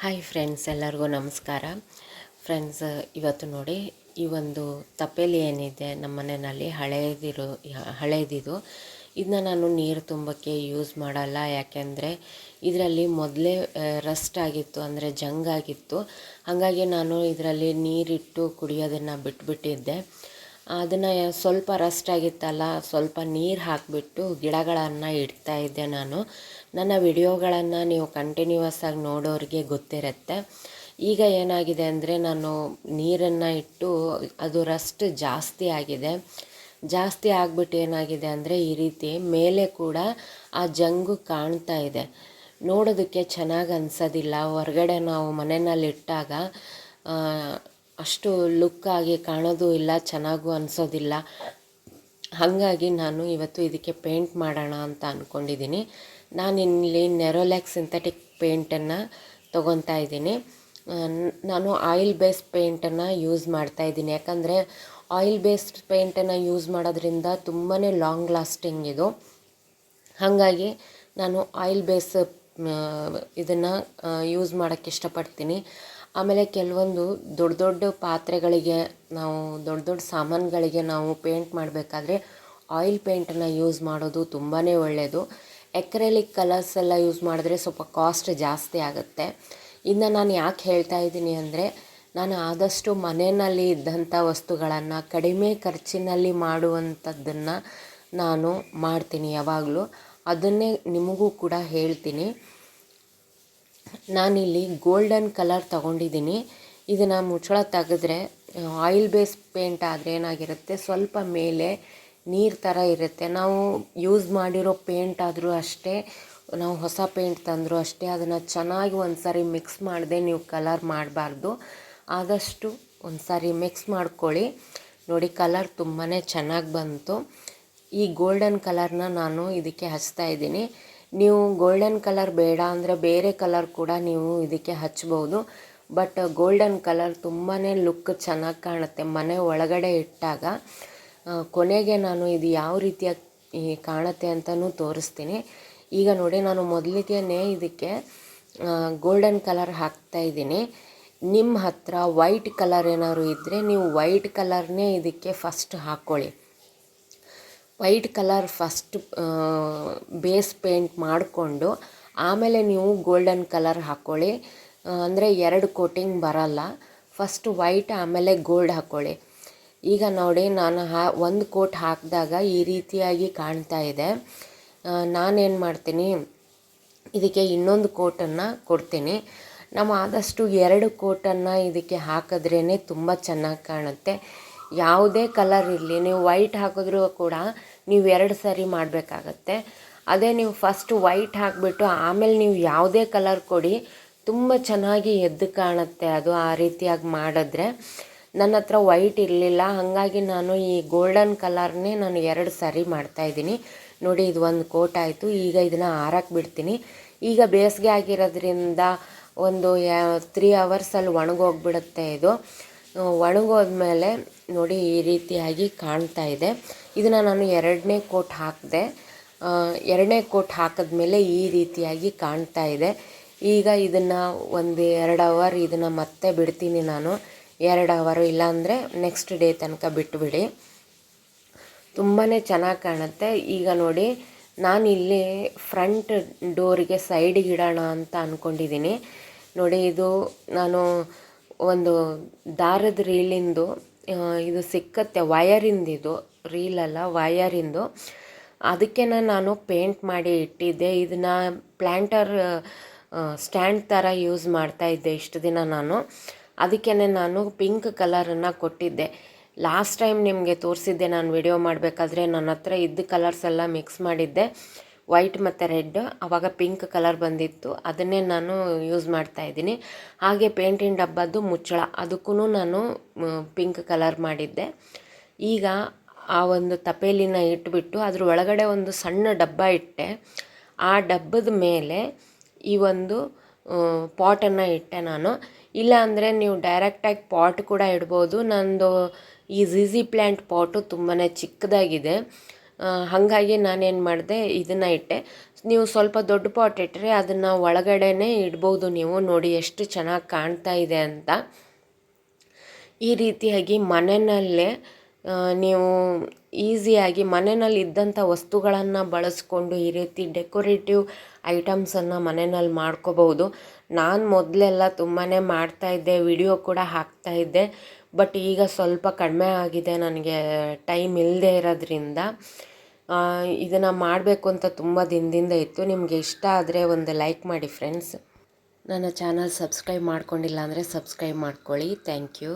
Hi friends ಎಲ್ಲರಿಗೂ ನಮಸ್ಕಾರ. Friends ಇವತ್ತು ನೋಡಿ ಈ ಒಂದು ತಪ್ಪೆಲಿ ಏನಿದೆ ನಮ್ಮ ಮನೆಯಲ್ಲಿ ಹಳೆಯದಿರೋ ಹಳೆಯದಿದು ಇದನ್ನ ನಾನು ನೀರು ತುಂಬಕ್ಕೆ ಯೂಸ್ ಮಾಡಲ್ಲ. ಯಾಕೆಂದರೆ ಇದರಲ್ಲಿ ಮೊದಲೇ ರಸ್ಟ್ ಆಗಿತ್ತು, ಅಂದರೆ ಜಂಗಾಗಿತ್ತು ಹಾಗಾಗಿ ನಾನು ಇದರಲ್ಲಿ ನೀರಿಟ್ಟು ಕುಡಿಯೋದನ್ನು ಬಿಟ್ಬಿಟ್ಟಿದ್ದೆ. ಅದನ್ನು ಸ್ವಲ್ಪ ರಸ್ಟ್ ಆಗಿತ್ತಲ್ಲ, ಸ್ವಲ್ಪ ನೀರು ಹಾಕಿಬಿಟ್ಟು ಗಿಡಗಳನ್ನು ಇಡ್ತಾ ಇದ್ದೆ ನಾನು. ನನ್ನ ವಿಡಿಯೋಗಳನ್ನು ನೀವು ಕಂಟಿನ್ಯೂವಸ್ ಆಗಿ ನೋಡೋರಿಗೆ ಗೊತ್ತಿರುತ್ತೆ. ಈಗ ಏನಾಗಿದೆ ಅಂದರೆ ನಾನು ನೀರನ್ನು ಇಟ್ಟು ಅದು ರಸ್ಟ್ ಜಾಸ್ತಿ ಆಗಿದೆ. ಜಾಸ್ತಿ ಆಗಿಬಿಟ್ಟು ಏನಾಗಿದೆ ಅಂದರೆ ಈ ರೀತಿ ಮೇಲೆ ಕೂಡ ಆ ಜಂಗು ಕಾಣ್ತಾ ಇದೆ. ನೋಡೋದಕ್ಕೆ ಚೆನ್ನಾಗಿ ಅನ್ಸೋದಿಲ್ಲ. ಹೊರಗಡೆ ನಾವು ಮನೆಯಲ್ಲಿ ಇಟ್ಟಾಗ ಅಷ್ಟು ಲುಕ್ಕಾಗಿ ಕಾಣೋದು ಇಲ್ಲ, ಚೆನ್ನಾಗೂ ಅನಿಸೋದಿಲ್ಲ. ಹಾಗಾಗಿ ನಾನು ಇವತ್ತು ಇದಕ್ಕೆ ಪೇಂಟ್ ಮಾಡೋಣ ಅಂತ ಅಂದ್ಕೊಂಡಿದ್ದೀನಿ ನಾನು ಇಲ್ಲಿ ನೆರೋಲ್ಯಾಕ್ ಸಿಂಥೆಟಿಕ್ ಪೇಂಟನ್ನು ತೊಗೊತಾ ಇದ್ದೀನಿ. ನಾನು ಆಯಿಲ್ ಬೇಸ್ ಪೇಂಟನ್ನು ಯೂಸ್ ಮಾಡ್ತಾ ಇದ್ದೀನಿ. ಯಾಕಂದರೆ ಆಯಿಲ್ ಬೇಸ್ಡ್ ಪೇಂಟನ್ನು ಯೂಸ್ ಮಾಡೋದ್ರಿಂದ ತುಂಬಾ ಲಾಂಗ್ ಲಾಸ್ಟಿಂಗ್ ಇದು. ಹಾಗಾಗಿ ನಾನು ಆಯಿಲ್ ಬೇಸ್ ಇದನ್ನು ಯೂಸ್ ಮಾಡೋಕ್ಕೆ ಇಷ್ಟಪಡ್ತೀನಿ. ಆಮೇಲೆ ಕೆಲವೊಂದು ದೊಡ್ಡ ದೊಡ್ಡ ಪಾತ್ರೆಗಳಿಗೆ ನಾವು ದೊಡ್ಡ ದೊಡ್ಡ ಸಾಮಾನುಗಳಿಗೆ ನಾವು ಪೇಂಟ್ ಮಾಡಬೇಕಾದ್ರೆ ಆಯಿಲ್ ಪೇಂಟನ್ನು ಯೂಸ್ ಮಾಡೋದು ತುಂಬಾ ಒಳ್ಳೆಯದು ಎಕ್ರೆಲಿಕ್ ಕಲರ್ಸ್ ಎಲ್ಲ ಯೂಸ್ ಮಾಡಿದ್ರೆ ಸ್ವಲ್ಪ ಕಾಸ್ಟ್ ಜಾಸ್ತಿ ಆಗುತ್ತೆ. ಇನ್ನು ನಾನು ಯಾಕೆ ಹೇಳ್ತಾ ಇದ್ದೀನಿ ಅಂದರೆ, ನಾನು ಆದಷ್ಟು ಮನೆಯಲ್ಲಿ ಇದ್ದಂಥ ವಸ್ತುಗಳನ್ನು ಕಡಿಮೆ ಖರ್ಚಿನಲ್ಲಿ ಮಾಡುವಂಥದ್ದನ್ನು ನಾನು ಮಾಡ್ತೀನಿ ಯಾವಾಗಲೂ. ಅದನ್ನೇ ನಿಮಗೂ ಕೂಡ ಹೇಳ್ತೀನಿ. ನಾನಿಲ್ಲಿ ಗೋಲ್ಡನ್ ಕಲರ್ ತಗೊಂಡಿದ್ದೀನಿ. ಇದನ್ನು ಮುಚ್ಚಳ ತೆಗೆದ್ರೆ, ಆಯಿಲ್ ಬೇಸ್ ಪೇಂಟ್ ಆದರೆ ಏನಾಗಿರುತ್ತೆ, ಸ್ವಲ್ಪ ಮೇಲೆ ನೀರು ಥರ ಇರುತ್ತೆ. ನಾವು ಯೂಸ್ ಮಾಡಿರೋ ಪೇಂಟ್ ಆದರೂ ಅಷ್ಟೇ, ನಾವು ಹೊಸ ಪೇಂಟ್ ತಂದರೂ ಅಷ್ಟೇ, ಅದನ್ನು ಚೆನ್ನಾಗಿ ಒಂದು ಸಾರಿ ಮಿಕ್ಸ್ ಮಾಡದೆ ನೀವು ಕಲರ್ ಮಾಡಬಾರ್ದು. ಆದಷ್ಟು ಒಂದು ಸಾರಿ ಮಿಕ್ಸ್ ಮಾಡ್ಕೊಳ್ಳಿ. ನೋಡಿ, ಕಲರ್ ತುಂಬಾ ಚೆನ್ನಾಗಿ ಬಂತು. ಈ ಗೋಲ್ಡನ್ ಕಲರ್ನ ನಾನು ಇದಕ್ಕೆ ಹಚ್ತಾ ಇದ್ದೀನಿ. ನೀವು ಗೋಲ್ಡನ್ ಕಲರ್ ಬೇಡ ಅಂದರೆ ಬೇರೆ ಕಲರ್ ಕೂಡ ನೀವು ಇದಕ್ಕೆ ಹಚ್ಬೋದು. ಬಟ್ ಗೋಲ್ಡನ್ ಕಲರ್ ತುಂಬಾ ಲುಕ್ ಚೆನ್ನಾಗಿ ಕಾಣುತ್ತೆ. ಮನೆ ಒಳಗಡೆ ಇಟ್ಟಾಗ ಕೊನೆಗೆ ನಾನು ಇದು ಯಾವ ರೀತಿಯಾಗಿ ಕಾಣುತ್ತೆ ಅಂತಲೂ ತೋರಿಸ್ತೀನಿ. ಈಗ ನೋಡಿ, ನಾನು ಮೊದಲಿಗೆ ಇದಕ್ಕೆ ಗೋಲ್ಡನ್ ಕಲರ್ ಹಾಕ್ತಾ ಇದ್ದೀನಿ. ನಿಮ್ಮ ಹತ್ರ ವೈಟ್ ಕಲರ್ ಏನಾದ್ರು ಇದ್ದರೆ ನೀವು ವೈಟ್ ಕಲರ್ನೇ ಇದಕ್ಕೆ ಫಸ್ಟ್ ಹಾಕ್ಕೊಳ್ಳಿ white colour first base paint ಮಾಡಿಕೊಂಡು ಆಮೇಲೆ ನೀವು ಗೋಲ್ಡನ್ ಕಲರ್ ಹಾಕ್ಕೊಳ್ಳಿ ಅಂದರೆ ಎರಡು ಕೋಟಿಂಗ್ ಬರಲ್ಲ. ಫಸ್ಟ್ ವೈಟ್, ಆಮೇಲೆ ಗೋಲ್ಡ್ ಹಾಕ್ಕೊಳ್ಳಿ ಈಗ ನೋಡಿ, ನಾನು ಹಾ, ಒಂದು ಕೋಟ್ ಹಾಕಿದಾಗ ಈ ರೀತಿಯಾಗಿ ಕಾಣ್ತಾ ಇದೆ. ನಾನೇನು ಮಾಡ್ತೀನಿ? ಇದಕ್ಕೆ ಇನ್ನೊಂದು ಕೋಟನ್ನು ಕೊಡ್ತೀನಿ. ನಾವು ಆದಷ್ಟು ಎರಡು ಕೋಟನ್ನು ಇದಕ್ಕೆ ಹಾಕಿದ್ರೇ ತುಂಬ ಚೆನ್ನಾಗಿ ಕಾಣುತ್ತೆ. ಯಾವುದೇ ಕಲರ್ ಇರಲಿ, ನೀವು ವೈಟ್ ಹಾಕಿದ್ರೂ ಕೂಡ ನೀವು ಎರಡು ಸರಿ ಮಾಡಬೇಕಾಗತ್ತೆ. ಅದೇ ನೀವು ಫಸ್ಟ್ ವೈಟ್ ಹಾಕಿಬಿಟ್ಟು ಆಮೇಲೆ ನೀವು ಯಾವುದೇ ಕಲರ್ ಕೊಡಿ, ತುಂಬ ಚೆನ್ನಾಗಿ ಎದ್ದು ಕಾಣುತ್ತೆ ಅದು ಆ ರೀತಿಯಾಗಿ ಮಾಡಿದ್ರೆ. ನನ್ನ ಹತ್ರ ವೈಟ್ ಇರಲಿಲ್ಲ, ಹಾಗಾಗಿ ನಾನು ಈ ಗೋಲ್ಡನ್ ಕಲರ್ನೇ ನಾನು ಎರಡು ಸರಿ ಮಾಡ್ತಾಯಿದ್ದೀನಿ ನೋಡಿ, ಇದು ಒಂದು ಕೋಟ್ ಆಯಿತು, ಈಗ ಇದನ್ನು ಆರಕ್ಕೆ ಬಿಡ್ತೀನಿ. ಈಗ ಬೇಸಿಗೆ ಆಗಿರೋದ್ರಿಂದ ಒಂದು ತ್ರೀ ಅವರ್ಸಲ್ಲಿ ಒಣಗೋಗ್ಬಿಡುತ್ತೆ ಇದು. ಒಣಗೋದ್ಮೇಲೆ ನೋಡಿ ಈ ರೀತಿಯಾಗಿ ಕಾಣ್ತಾ ಇದೆ. ಇದನ್ನು ನಾನು ಎರಡನೇ ಕೋಟ್ ಹಾಕಿದೆ. ಎರಡನೇ ಕೋಟ್ ಹಾಕಿದ್ಮೇಲೆ ಈ ರೀತಿಯಾಗಿ ಕಾಣ್ತಾ ಇದೆ. ಈಗ ಇದನ್ನು ಒಂದು ಎರಡು ಅವರ್ ಇದನ್ನು ಮತ್ತೆ ಬಿಡ್ತೀನಿ ನಾನು. ಎರಡು ಅವರು, ಇಲ್ಲಾಂದರೆ ನೆಕ್ಸ್ಟ್ ಡೇ ತನಕ ಬಿಟ್ಟುಬಿಡಿ ತುಂಬಾ ಚೆನ್ನಾಗಿ ಕಾಣುತ್ತೆ. ಈಗ ನೋಡಿ, ನಾನು ಇಲ್ಲಿ ಫ್ರಂಟ್ ಡೋರಿಗೆ ಸೈಡಿಗೆ ಇಡೋಣ ಅಂತ ಅಂದ್ಕೊಂಡಿದ್ದೀನಿ ನೋಡಿ, ಇದು ನಾನು ಒಂದು ದಾರದ ರೀಲಿಂದು ಇದು ಸಿಕ್ಕತ್ತೆ ವಯರಿಂದಿದು ರೀಲಲ್ಲ ವಯರಿಂದು ಅದಕ್ಕೆ ನಾನು ಪೇಂಟ್ ಮಾಡಿ ಇಟ್ಟಿದ್ದೆ. ಇದನ್ನು ಪ್ಲ್ಯಾಂಟರ್ ಸ್ಟ್ಯಾಂಡ್ ಥರ ಯೂಸ್ ಮಾಡ್ತಾ ಇದ್ದೆ ಇಷ್ಟು ದಿನ ನಾನು. ಅದಕ್ಕೇ ನಾನು ಪಿಂಕ್ ಕಲರನ್ನು ಕೊಟ್ಟಿದ್ದೆ. ಲಾಸ್ಟ್ ಟೈಮ್ ನಿಮಗೆ ತೋರಿಸಿದ್ದೆ, ನಾನು ವಿಡಿಯೋ ಮಾಡಬೇಕಾದ್ರೆ. ನನ್ನ ಹತ್ರ ಇದ್ದ ಕಲರ್ಸ್ ಎಲ್ಲ ಮಿಕ್ಸ್ ಮಾಡಿದ್ದೆ. ವೈಟ್ ಮತ್ತು ರೆಡ್ ಆವಾಗ ಪಿಂಕ್ ಕಲರ್ ಬಂದಿತ್ತು. ಅದನ್ನೇ ನಾನು ಯೂಸ್ ಮಾಡ್ತಾ ಇದ್ದೀನಿ. ಹಾಗೆ ಪೇಂಟಿನ ಡಬ್ಬದ್ದು ಮುಚ್ಚಳ. ಅದಕ್ಕೂ ನಾನು ಪಿಂಕ್ ಕಲರ್ ಮಾಡಿದ್ದೆ. ಈಗ ಆ ಒಂದು ತಪೇಲಿನ ಇಟ್ಬಿಟ್ಟು ಅದ್ರ ಒಳಗಡೆ ಒಂದು ಸಣ್ಣ ಡಬ್ಬ ಇಟ್ಟೆ. ಆ ಡಬ್ಬದ ಮೇಲೆ ಈ ಒಂದು ಪಾಟನ್ನು ಇಟ್ಟೆ ನಾನು. ಇಲ್ಲ ಅಂದರೆ ನೀವು ಡೈರೆಕ್ಟಾಗಿ ಪಾಟ್ ಕೂಡ ಇಡ್ಬೋದು. ನಂದು ಈ ಝಿಝಿ ಪ್ಲ್ಯಾಂಟ್ ಪಾಟು ತುಂಬಾ ಚಿಕ್ಕದಾಗಿದೆ. ಹಾಗಾಗಿ ನಾನೇನು ಮಾಡಿದೆ, ಇದನ್ನು ಇಟ್ಟೆ. ನೀವು ಸ್ವಲ್ಪ ದೊಡ್ಡ ಪಾಟ್ ಇಟ್ಟರೆ ಅದನ್ನು ಒಳಗಡೆನೇ ಇಡ್ಬೋದು ನೀವು. ನೋಡಿ ಎಷ್ಟು ಚೆನ್ನಾಗಿ ಕಾಣ್ತಾ ಇದೆ ಅಂತ. ಈ ರೀತಿಯಾಗಿ ಮನೆಯಲ್ಲೇ ನೀವು ಈಸಿಯಾಗಿ ಮನೆಯಲ್ಲಿ ಇದ್ದಂಥ ವಸ್ತುಗಳನ್ನು ಬಳಸ್ಕೊಂಡು ಈ ರೀತಿ ಡೆಕೋರೇಟಿವ್ ಐಟಮ್ಸನ್ನು ಮನೆಯಲ್ಲಿ ಮಾಡ್ಕೋಬೋದು. ನಾನು ಮೊದಲೆಲ್ಲ ತುಂಬಾ ಮಾಡ್ತಾಯಿದ್ದೆ ವಿಡಿಯೋ ಕೂಡ ಹಾಕ್ತಾಯಿದ್ದೆ ಬಟ್ ಈಗ ಸ್ವಲ್ಪ ಕಡಿಮೆ ಆಗಿದೆ, ನನಗೆ ಟೈಮ್ ಇಲ್ಲದೆ ಇರೋದ್ರಿಂದ ಇದನ್ನು ಮಾಡಬೇಕು ಅಂತ ತುಂಬ ದಿನದಿಂದ ಇತ್ತು. ನಿಮಗೆ ಇಷ್ಟ ಆದರೆ ಒಂದು ಲೈಕ್ ಮಾಡಿ ಫ್ರೆಂಡ್ಸ್ ನನ್ನ ಚಾನಲ್ ಸಬ್ಸ್ಕ್ರೈಬ್ ಮಾಡ್ಕೊಂಡಿಲ್ಲ ಅಂದರೆ ಸಬ್ಸ್ಕ್ರೈಬ್ ಮಾಡ್ಕೊಳ್ಳಿ. Thank you